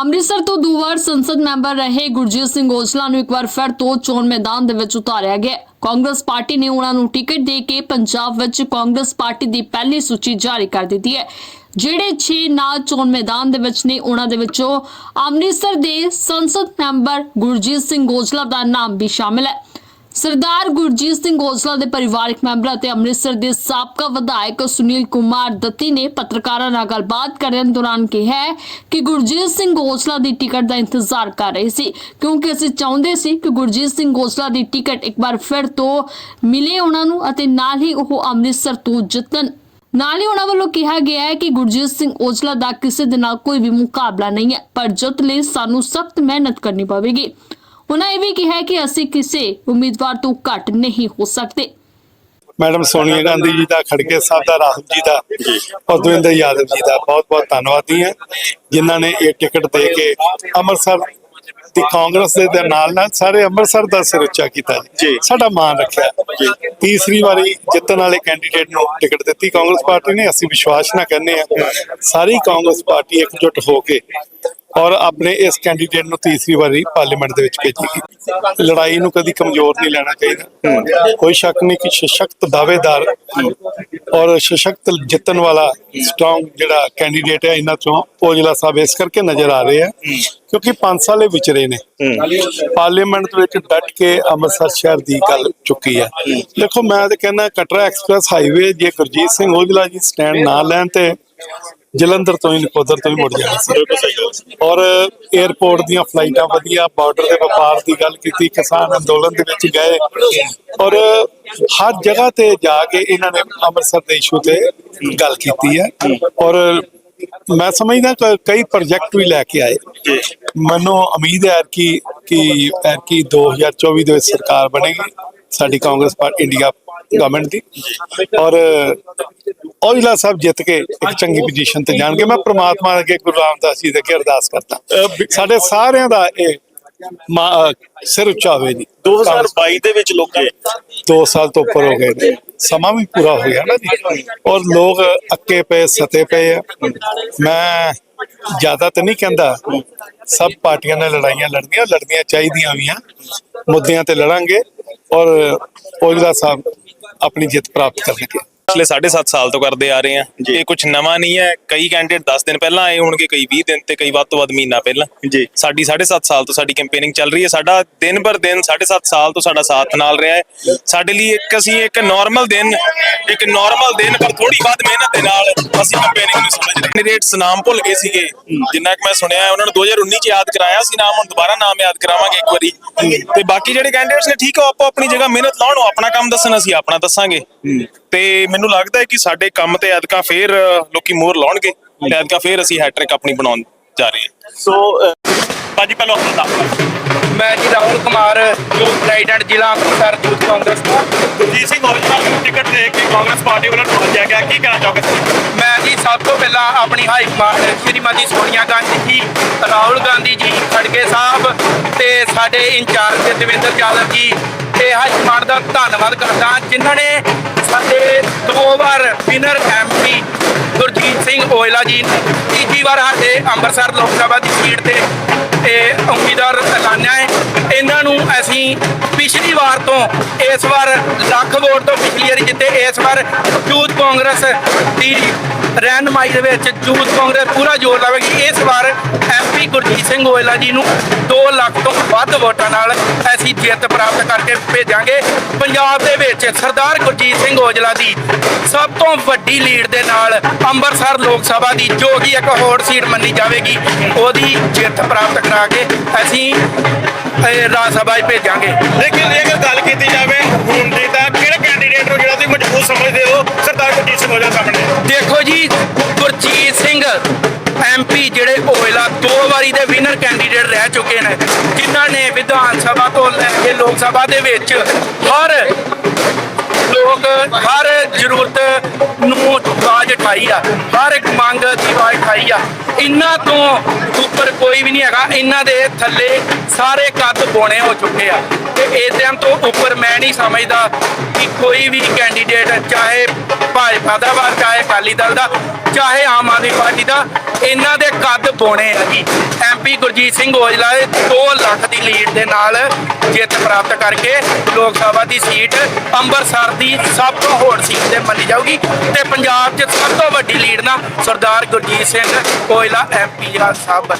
ਅੰਮ੍ਰਿਤਸਰ ਤੋਂ ਦੋ ਵਾਰ ਸੰਸਦ ਮੈਂਬਰ ਰਹੇ ਗੁਰਜੀਤ ਸਿੰਘ ਔਜਲਾ ਨੂੰ ਇੱਕ ਵਾਰ ਫਿਰ ਤੋਂ ਚੋਣ ਮੈਦਾਨ ਦੇ ਵਿੱਚ ਉਤਾਰਿਆ ਗਿਆ। ਕਾਂਗਰਸ ਪਾਰਟੀ ਨੇ ਉਹਨਾਂ ਨੂੰ ਟਿਕਟ ਦੇ ਕੇ ਪੰਜਾਬ ਵਿੱਚ ਕਾਂਗਰਸ ਪਾਰਟੀ ਦੀ ਪਹਿਲੀ ਸੂਚੀ ਜਾਰੀ ਕਰ ਦਿੱਤੀ ਹੈ। ਜਿਹੜੇ 6 ਨਾਂ ਚੋਣ ਮੈਦਾਨ ਦੇ ਵਿੱਚ ਨੇ, ਉਹਨਾਂ ਦੇ ਵਿੱਚੋਂ ਅੰਮ੍ਰਿਤਸਰ ਦੇ ਸੰਸਦ ਮੈਂਬਰ ਗੁਰਜੀਤ ਸਿੰਘ ਔਜਲਾ ਦਾ ਨਾਮ ਵੀ ਸ਼ਾਮਿਲ ਹੈ। ਸਰਦਾਰ ਗੁਰਜੀਤ ਸਿੰਘ ਔਜਲਾ ਦੇ ਪਰਿਵਾਰਕ ਮੈਂਬਰ ਅਤੇ ਅੰਮ੍ਰਿਤਸਰ ਦੇ ਸਾਬਕਾ ਵਿਧਾਇਕ ਸੁਨੀਲ ਕੁਮਾਰ ਦੱਤੀ ਨੇ ਪੱਤਰਕਾਰਾਂ ਨਾਲ ਗੱਲਬਾਤ ਕਰਨ ਦੌਰਾਨ ਕਿਹਾ ਕਿ ਗੁਰਜੀਤ ਸਿੰਘ ਗੋਸਲਾ ਦੀ ਟਿਕਟ ਦਾ ਇੰਤਜ਼ਾਰ ਕਰ ਰਹੇ ਸੀ, ਕਿਉਂਕਿ ਅਸੀਂ ਚਾਹੁੰਦੇ ਸੀ ਕਿ ਗੁਰਜੀਤ ਸਿੰਘ ਔਜਲਾ ਦੀ ਟਿਕਟ ਇੱਕ ਵਾਰ ਫਿਰ ਤੋਂ ਮਿਲੇ ਉਹਨਾਂ ਨੂੰ ਅਤੇ ਨਾਲ ਹੀ ਉਹ ਅੰਮ੍ਰਿਤਸਰ ਤੋਂ ਜਿੱਤਣ। ਨਾਲ ਹੀ ਉਹਨਾਂ ਵੱਲੋਂ ਕਿਹਾ ਗਿਆ ਹੈ ਕਿ ਗੁਰਜੀਤ ਸਿੰਘ ਔਜਲਾ ਦਾ ਕਿਸੇ ਦੇ ਨਾਲ ਕੋਈ ਵੀ ਮੁਕਾਬਲਾ ਨਹੀਂ ਹੈ, ਪਰ ਜਿੱਤ ਲਈ ਸਾਨੂੰ ਸਖਤ ਮਿਹਨਤ ਕਰਨੀ ਪਵੇਗੀ। ਉਹਨਾਂ ਇਹ ਵੀ ਕਿਹਾ ਕਿ ਅਸੀਂ ਕਿਸੇ ਉਮੀਦਵਾਰ ਤੋਂ ਘੱਟ ਨਹੀਂ ਹੋ ਸਕਦੇ। ਮੈਡਮ ਸੋਨੀਆ ਗਾਂਧੀ ਜੀ ਦਾ ਖੜਕੇ ਸਾਹਿਬ ਦਾ, ਰਾਹੁਲ ਜੀ ਦਾ ਔਰ ਦਵਿੰਦਰ ਯਾਦਵ ਜੀ ਦਾ ਬਹੁਤ ਬਹੁਤ ਧੰਨਵਾਦੀ ਹਾਂ ਜਿਨ੍ਹਾਂ ਨੇ ਇਹ ਟਿਕਟ ਦੇ ਕੇ ਅੰਮ੍ਰਿਤਸਰ ਦੀ ਕਾਂਗਰਸ ਦੇ ਨਾਲ ਨਾਲ ਸਾਰੇ ਅੰਮ੍ਰਿਤਸਰ ਦਾ ਸਿਰ ਉੱਚਾ ਕੀਤਾ ਜੀ। ਸਾਡਾ ਮਾਣ ਰੱਖਿਆ। ਤੀਸਰੀ ਵਾਰੀ ਜਿੱਤਣ ਵਾਲੇ ਕੈਂਡੀਡੇਟ ਨੂੰ ਟਿਕਟ ਦਿੱਤੀ ਕਾਂਗਰਸ ਪਾਰਟੀ ਨੇ। ਅਸੀਂ ਵਿਸ਼ਵਾਸ ਨਾ ਕਹਿੰਦੇ ਆ ਸਾਰੀ ਕਾਂਗਰਸ ਪਾਰਟੀ ਇਕਜੁੱਟ ਹੋ ਕੇ ਔਰ ਆਪਣੇ ਇਸ ਕੈਂਡੀਡੇਟ ਨੂੰ ਤੀਸਰੀ ਵਾਰੀ ਪਾਰਲੀਮੈਂਟ ਦੇ ਵਿੱਚ ਭੇਜੇਗੀ ਲੜਾਈ ਨੂੰ ਕਦੀ ਕਮਜ਼ੋਰ ਨਹੀਂ ਲੈਣਾ ਚਾਹੀਦਾ। ਕੋਈ ਸ਼ੱਕ ਨਹੀਂ ਕਿ ਸਸ਼ਕਤ ਦਾਅਵੇਦਾਰ ਔਰ ਸਸ਼ਕਤ ਜਿੱਤਣ ਵਾਲਾ ਸਟਰੋਂਗ ਜਿਹੜਾ ਕੈਂਡੀਡੇਟ ਹੈ ਇਹਨਾਂ ਚੋਂ ਔਜਲਾ ਸਾਹਿਬ ਇਸ ਕਰਕੇ ਨਜ਼ਰ ਆ ਰਹੇ ਆ ਕਿਉਂਕਿ 5 ਸਾਲੇ ਵਿਚਰੇ ਨੇ। ਪਾਰਲੀਮੈਂਟ ਦੇ ਵਿੱਚ ਡਟ ਕੇ ਅੰਮ੍ਰਿਤਸਰ ਸ਼ਹਿਰ ਦੀ ਗੱਲ ਚੁੱਕੀ ਹੈ। ਦੇਖੋ ਮੈਂ ਤਾਂ ਕਹਿੰਦਾ ਕਟਰਾ ਐਕਸਪ੍ਰੈਸ ਹਾਈਵੇ ਜੇ ਗੁਰਜੀਤ ਸਿੰਘ ਔਜਲਾ ਜੀ ਸਟੈਂਡ ਨਾ ਲੈਣ ਤੇ ਜਲੰਧਰ ਤੋਂ ਹੀ ਨਕੋਦਰ ਤੋਂ ਹੀ ਮੁੜ ਜਾਣਾ ਸੀ। ਔਰ 에어ਪੋਰਟ ਦੀਆਂ ਫਲਾਈਟਾਂ ਵਧੀਆ ਬਾਰਡਰ ਦੇ ਵਪਾਰ ਦੀ ਗੱਲ ਕੀਤੀ, ਕਿਸਾਨ ਅੰਦੋਲਨ ਦੇ ਵਿੱਚ ਗਏ। ਔਰ ਹਰ ਜਗ੍ਹਾ ਤੇ ਜਾ ਕੇ ਇਹਨਾਂ ਨੇ ਅੰਮ੍ਰਿਤਸਰ ਦੇ ਇਸ਼ੂ ਤੇ ਗੱਲ ਕੀਤੀ ਹੈ। ਔਰ ਮੈਂ ਸਮਝਦਾ ਕਈ ਪ੍ਰੋਜੈਕਟ ਵੀ ਲੈ ਕੇ ਆਏ। ਮੈਨੂੰ ਉਮੀਦ ਹੈ ਕਿ ਕਿ ਕਿ 2024 ਦੇ ਵਿੱਚ ਸਰਕਾਰ ਬਣੇਗੀ। ਸਾਡੀ ਕਾਂਗਰਸ ਪਾਰਟੀ, ਇੰਡੀਆ ਗਵਰਨਮੈਂਟ ਦੀ। ਔਰ ਔਜਲਾ ਸਾਹਿਬ ਜਿੱਤ ਕੇ ਇੱਕ ਚੰਗੀ ਪੋਜੀਸ਼ਨ ਤੇ ਜਾਣਗੇ। ਮੈਂ ਪ੍ਰਮਾਤਮਾ ਅੱਗੇ ਗੁਰੂ ਰਾਮਦਾਸ ਜੀ ਦੇ ਅੱਗੇ ਅਰਦਾਸ ਕਰਦਾ। ਸਾਡੇ ਸਾਰਿਆਂ ਦਾ ਇਹ ਸਿਰ ਉੱਚਾ ਹੋਵੇ ਜੀ 2022 ਦੇ ਵਿੱਚ ਲੋਕਾਂ 2 ਸਾਲ ਤੋਂ ਉੱਪਰ ਹੋ ਗਏ ਨੇ। ਸਮਾਂ ਵੀ ਪੂਰਾ ਹੋ ਗਿਆ ਨਾ ਜੀ। ਔਰ ਲੋਕ ਅੱਕੇ ਪਏ ਸਤੇ ਪਏ ਆ। ਮੈਂ ਜ਼ਿਆਦਾ ਤਾਂ ਨਹੀਂ ਕਹਿੰਦਾ ਸਭ ਪਾਰਟੀਆਂ ਨੇ ਲੜਾਈਆਂ ਲੜਨੀਆਂ ਲੜਨੀਆਂ ਚਾਹੀਦੀਆਂ ਵੀ ਆ। ਮੁੱਦਿਆਂ ਤੇ ਲੜਾਂਗੇ। ਔਰ ਔਜਲਾ ਸਾਹਿਬ ਆਪਣੀ ਜਿੱਤ ਪ੍ਰਾਪਤ ਕਰਨਗੇ ਪਿਛਲੇ 7.5 ਸਾਲ ਤੋਂ ਕਰਦੇ ਆ ਰਹੇ ਆ। ਇਹ ਕੁਝ ਨਵਾਂ ਨਹੀਂ ਹੈ। ਕਈ ਕੈਂਡੀਡੇਟ 10 ਦਿਨ ਪਹਿਲਾਂ ਆਏ ਹੋਣਗੇ ਕਈ 20 ਦਿਨ ਤੇ ਕਈ ਵੱਧ ਤੋਂ ਵੱਧ ਮਹੀਨਾ ਪਹਿਲਾਂ। ਸਾਡੀ 7.5 ਸਾਲ ਤੋਂ ਸਾਡੀ ਕੈਂਪੇਨਿੰਗ ਚੱਲ ਰਹੀ ਹੈ। ਸਾਡਾ ਦਿਨ ਭਰ ਦਿਨ 7.5 ਸਾਲ ਤੋਂ ਸਾਡਾ ਸਾਥ ਨਾਲ ਰਿਹਾ ਹੈ। ਸਾਡੇ ਲਈ ਇੱਕ ਅਸੀਂ ਇੱਕ ਨਾਰਮਲ ਦਿਨ ਇੱਕ ਨਾਰਮਲ ਦਿਨ ਪਰ ਥੋੜੀ ਵੱਧ ਮਿਹਨਤ ਦੇ ਨਾਲ ਅਸੀਂ ਕੈਂਪੇਨਿੰਗ ਨੂੰ ਸਮਝ ਰਹੇ ਕੈਂਡੀਡੇਟਸ ਨਾਮ ਭੁੱਲ ਗਏ ਸੀਗੇ। ਜਿੰਨਾ ਕਿ ਮੈਂ ਸੁਣਿਆ ਉਹਨਾਂ ਨੂੰ 2019 ਚ ਯਾਦ ਕਰਾਇਆ ਸੀ। ਨਾਮ ਹੁਣ ਦੁਬਾਰਾ ਨਾਮ ਯਾਦ ਕਰਾਵਾਂਗੇ ਇੱਕ ਵਾਰੀ। ਤੇ ਬਾਕੀ ਜਿਹੜੇ ਕੈਂਡੀਡੇਟਸ ਨੇ ਠੀਕ ਹੈ ਉਹ ਆਪੋ ਆਪਣੀ ਜਗ੍ਹਾ ਮਿਹਨਤ ਲਾਉਣ ਉਹ ਆਪਣਾ ਕੰਮ ਦੱਸਣ ਅਸੀਂ ਆਪਣਾ ਦੱਸਾਂਗੇ। ਤੇ ਮੈਨੂੰ ਲੱਗਦਾ ਹੈ ਕਿ ਸਾਡੇ ਕੰਮ ਤੇ ਐਤਕਾਂ ਫੇਰ ਲੋਕੀ ਮੋਹਰ ਲਾਉਣਗੇ ਤੇ ਐਤਕਾਂ ਫੇਰ ਅਸੀਂ ਹੈਟ੍ਰਿਕ ਆਪਣੀ ਬਣਾਉਣ ਜਾ ਰਹੇ ਹਾਂ। ਸੋ ਭਾਜੀ ਪਹਿਲਾਂ ਆਪਣਾ ਨਾਮ ਮੈਂ ਜੀ ਰਾਹੁਲ ਕੁਮਾਰ ਜੋ ਪ੍ਰੈਜ਼ੀਡੈਂਟ ਜ਼ਿਲ੍ਹਾ ਅੰਮ੍ਰਿਤਸਰ ਯੂਥ ਕਾਂਗਰਸ ਤੋਂ ਗੁਰਜੀਤ ਸਿੰਘ ਔਜਲਾ ਨੂੰ ਟਿਕਟ ਦੇ ਕੇ ਕਾਂਗਰਸ ਪਾਰਟੀ ਵੱਲੋਂ ਭੇਜਿਆ ਗਿਆ। ਕੀ ਕਹਿਣਾ ਚਾਹੋਗੇ ਮੈਂ ਜੀ ਸਭ ਤੋਂ ਪਹਿਲਾਂ ਆਪਣੀ ਹਾਈ ਕਮਾਂਡ ਸ਼੍ਰੀਮਤੀ ਸੋਨੀਆ ਗਾਂਧੀ ਜੀ ਰਾਹੁਲ ਗਾਂਧੀ ਜੀ ਖੜਗੇ ਸਾਹਿਬ ਤੇ ਸਾਡੇ ਇੰਚਾਰਜ ਦਵਿੰਦਰ ਯਾਦਵ ਜੀ ਤੇ ਹਾਈ ਦਾ ਧੰਨਵਾਦ ਕਰਦਾ ਜਿਨ੍ਹਾਂ ਨੇ ਸਾਡੇ ਦੋ ਵਾਰ ਵਿਨਰ ਐਮਪੀ ਗੁਰਜੀਤ ਸਿੰਘ ਓਇਲਾ ਜੀ ਤੀਜੀ ਵਾਰ ਸਾਡੇ ਅੰਮ੍ਰਿਤਸਰ ਲੋਕ ਸਭਾ ਦੀ ਸੀਟ ਤੇ ਤੇ ਉਮੀਦਵਾਰ ਐਲਾਨਿਆ ਹੈ। ਇਹਨਾਂ ਨੂੰ ਅਸੀਂ ਪਿਛਲੀ ਵਾਰ ਤੋਂ ਇਸ ਵਾਰ ਲੱਖ ਵੋਟ ਤੋਂ ਪਿਛਲੀ ਵਾਰੀ ਜਿੱਤੇ, ਇਸ ਵਾਰ ਯੂਥ ਕਾਂਗਰਸ ਦੀ ਰਹਿਨਮਾਈ ਦੇ ਵਿੱਚ ਯੂਥ ਕਾਂਗਰਸ ਪੂਰਾ ਜ਼ੋਰ ਲਾਵੇਗੀ। ਇਸ ਵਾਰ ਐਮਪੀ ਗੁਰਜੀਤ ਸਿੰਘ ਔਜਲਾ ਜੀ ਨੂੰ 2 ਲੱਖ ਤੋਂ ਵੱਧ ਵੋਟਾਂ ਨਾਲ ਅਸੀਂ ਜਿੱਤ ਪ੍ਰਾਪਤ ਕਰਕੇ ਭੇਜਾਂਗੇ। ਪੰਜਾਬ ਦੇ ਵਿੱਚ ਸਰਦਾਰ ਗੁਰਜੀਤ ਸਿੰਘ ਔਜਲਾ ਦੀ ਸਭ ਤੋਂ ਵੱਡੀ ਲੀਡ ਦੇ ਨਾਲ ਅੰਮ੍ਰਿਤਸਰ ਲੋਕ ਸਭਾ ਦੀ ਜੋ ਕਿ ਇੱਕ ਹੋਰ ਸੀਟ ਮੰਨੀ ਜਾਵੇਗੀ, ਉਹਦੀ ਜਿੱਤ ਪ੍ਰਾਪਤ ਕਰਾ ਕੇ ਅਸੀਂ ਇਹ ਰਾਜ ਸਭਾ 'ਚ ਭੇਜਾਂਗੇ। ਲੇਕਿਨ ਜੇਕਰ ਗੱਲ ਕੀਤੀ ਜਾਵੇ ਹੁਣ ਦੀ ਤਾਂ ਕਿਹੜੇ ਕੈਂਡੀਡੇਟ ਨੂੰ ਜਿਹੜਾ ਤੁਸੀਂ ਮਜ਼ਬੂਤ ਸਮਝਦੇ ਹੋ ਸਰਦਾਰ ਗੁਰਜੀਤ ਸਿੰਘ ਔਜਲਾ ਸਾਹਮਣੇ? ਦੇਖੋ ਜੀ ਗੁਰਜੀਤ ਸਿੰਘ ਐਮਪੀ ਜਿਹੜੇ ਔਜਲਾ ਦੋ ਵਾਰੀ ਦੇ ਵਿਨਰ ਕੈਂਡੀਡੇਟ ਰਹਿ ਚੁੱਕੇ ਨੇ। ਜਿਨ੍ਹਾਂ ਨੇ ਵਿਧਾਨ ਸਭਾ ਤੋਂ ਲੈ ਕੇ ਲੋਕ ਸਭਾ ਦੇ ਵਿੱਚ ਹਰ ਲੋਕ ਹਰ ਜ਼ਰੂਰਤ ਨੂੰ ਆਵਾਜ਼ ਉਠਾਈ ਆ, ਹਰ ਇੱਕ ਮੰਗ ਦੀ ਆਵਾਜ਼ ਉਠਾਈ ਆ। ਇਹਨਾਂ ਤੋਂ ਉੱਪਰ ਕੋਈ ਵੀ ਨਹੀਂ ਹੈਗਾ, ਇਹਨਾਂ ਦੇ ਥੱਲੇ ਸਾਰੇ ਕੱਦ ਬੋਣੇ ਹੋ ਚੁੱਕੇ ਆ। ਤੇ ਇਹਦਿਆਂ ਤੋਂ ਉੱਪਰ ਮੈਂ ਨਹੀਂ ਸਮਝਦਾ ਕਿ ਕੋਈ ਵੀ ਕੈਂਡੀਡੇਟ ਚਾਹੇ ਭਾਜਪਾ ਦਾ ਵਾ, ਚਾਹੇ ਅਕਾਲੀ ਦਲ ਦਾ, ਚਾਹੇ ਆਮ ਆਦਮੀ ਪਾਰਟੀ ਦਾ, ਇਹਨਾਂ ਦੇ ਕੱਦ ਬੋਣੇ ਆ ਜੀ। ਐਮਪੀ ਗੁਰਜੀਤ ਸਿੰਘ ਔਜਲਾ ਦੇ 2 ਲੱਖ ਦੀ ਲੀਡ ਦੇ ਨਾਲ ਜਿੱਤ ਪ੍ਰਾਪਤ ਕਰਕੇ ਲੋਕ ਸਭਾ ਦੀ ਸੀਟ ਅੰਮ੍ਰਿਤਸਰ ਦੀ ਸਭ ਤੋਂ ਹੋਰ ਸੀਟ ਤੇ ਮੰਨੀ ਜਾਊਗੀ ਤੇ ਪੰਜਾਬ 'ਚ ਸਭ ਤੋਂ ਵੱਡੀ ਲੀਡ ਨਾਲ ਸਰਦਾਰ ਗੁਰਜੀਤ ਸਿੰਘ ਔਜਲਾ ਐਮਪੀ ਆ ਸਾਹਿਬ